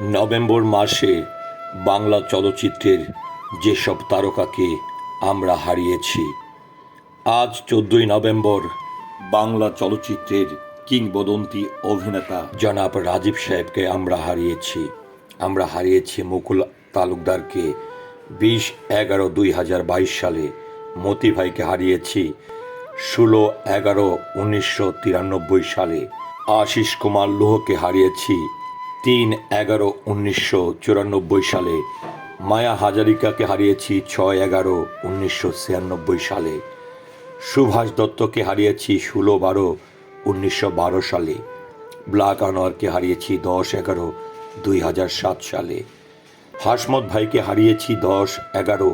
November মাসে বাংলা চলচ্চিত্রের যেসব তারকাকে আমরা হারিয়েছি, আজ চোদ্দই নভেম্বর বাংলা চলচ্চিত্রের কিংবদন্তি অভিনেতা জনাব রাজীব সাহেবকে আমরা হারিয়েছি। আমরা হারিয়েছি মুকুল তালুকদারকে। বিশ এগারো দুই হাজার বাইশ সালে মতি ভাইকে হারিয়েছি। ষোলো এগারো উনিশশো তিরানব্বই সালে আশিস কুমার লোহকে হারিয়েছি। তিন এগারো উনিশশো চুরানব্বই সালে মায়া হাজারিকাকে হারিয়েছি ছয় এগারো উনিশশো ছিয়ানব্বই সালে। সুভাষ দত্তকে হারিয়েছি ষোলো বারো উনিশশো বারো সালে। ব্লাক আনোয়ারকে হারিয়েছি দশ এগারো দুই হাজার সাত সালে। হাসমত ভাইকে হারিয়েছি দশ এগারো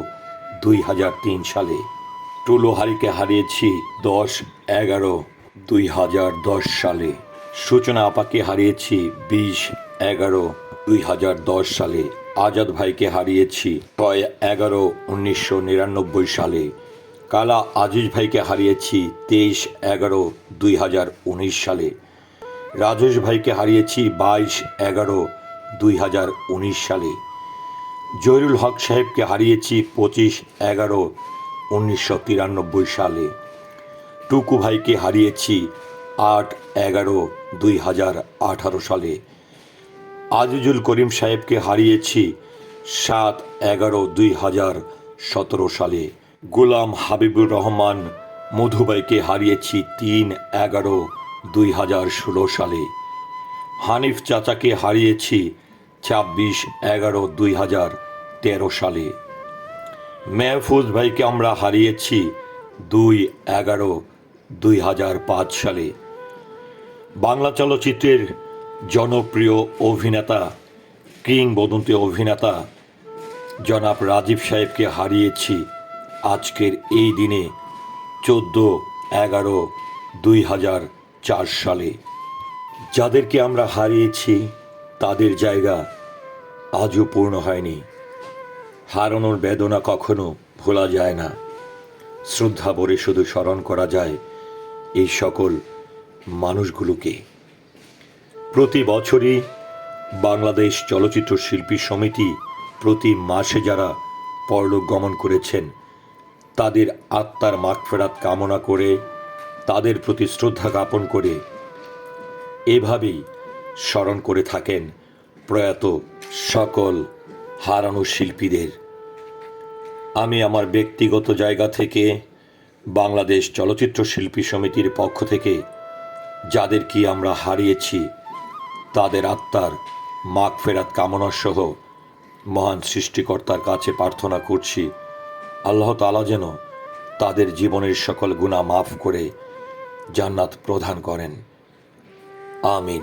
দুই হাজার তিন সালে। টুলু হারিকে হারিয়েছি দশ এগারো দুই হাজার দশ সালে। সূচনা আপাকে হারিয়েছি বিশ এগারো দুই হাজার দশ সালে। আজাদ ভাইকে হারিয়েছি ছয় এগারো উনিশশো নিরানব্বই সালে। কালা আজিজ ভাইকে হারিয়েছি তেইশ এগারো দুই হাজার উনিশ সালে। রাজেশ ভাইকে হারিয়েছি বাইশ এগারো দুই হাজার উনিশ সালে। জহিরুল হক সাহেবকে হারিয়েছি পঁচিশ এগারো উনিশশো তিরানব্বই সালে। টুকু ভাইকে হারিয়েছি আট এগারো দুই হাজার আঠারো সালে আজিজুল করিম সাহেবকে হারিয়েছি সাত এগারো দুই হাজার সতেরো সালে। গোলাম হাবিবুর রহমান মধুবাইকে হারিয়েছি তিন এগারো দুই হাজার ষোলো সালে। হানিফ চাচাকে হারিয়েছি ছাব্বিশ এগারো দুই হাজার তেরো সালে। মেহফুজ ভাইকে আমরা হারিয়েছি দুই এগারো দুই হাজার পাঁচ সালে। বাংলা চলচ্চিত্রের জনপ্রিয় অভিনেতা, কিংবদন্তি অভিনেতা জনাব রাজীব সাহেবকে হারিয়েছি আজকের এই দিনে, চোদ্দ এগারো দুই হাজার চার সালে। যাদেরকে আমরা হারিয়েছি, তাদের জায়গা আজও পূর্ণ হয়নি। হারানোর বেদনা কখনো ভোলা যায় না। শ্রদ্ধা ভরে শুধু স্মরণ করা যায় এই সকল মানুষগুলোকে। প্রতি বছরই বাংলাদেশ চলচ্চিত্র শিল্পী সমিতি প্রতি মাসে যারা পরলোক গমন করেছেন, তাদের আত্মার মাগফেরাত কামনা করে, তাদের প্রতি শ্রদ্ধা জ্ঞাপন করে এভাবেই স্মরণ করে থাকেন প্রয়াত সকল হারানো শিল্পীদের। আমি আমার ব্যক্তিগত জায়গা থেকে বাংলাদেশ চলচ্চিত্র শিল্পী সমিতির পক্ষ থেকে যাদের কি আমরা হারিয়েছি, তাদের আত্মার মাগ ফেরাত কামনা সহ মহান সৃষ্টিকর্তার কাছে প্রার্থনা করছি, আল্লাহ তালা যেন তাদের জীবনের সকল গুণা মাফ করে জান্নাত প্রদান করেন। আমিন।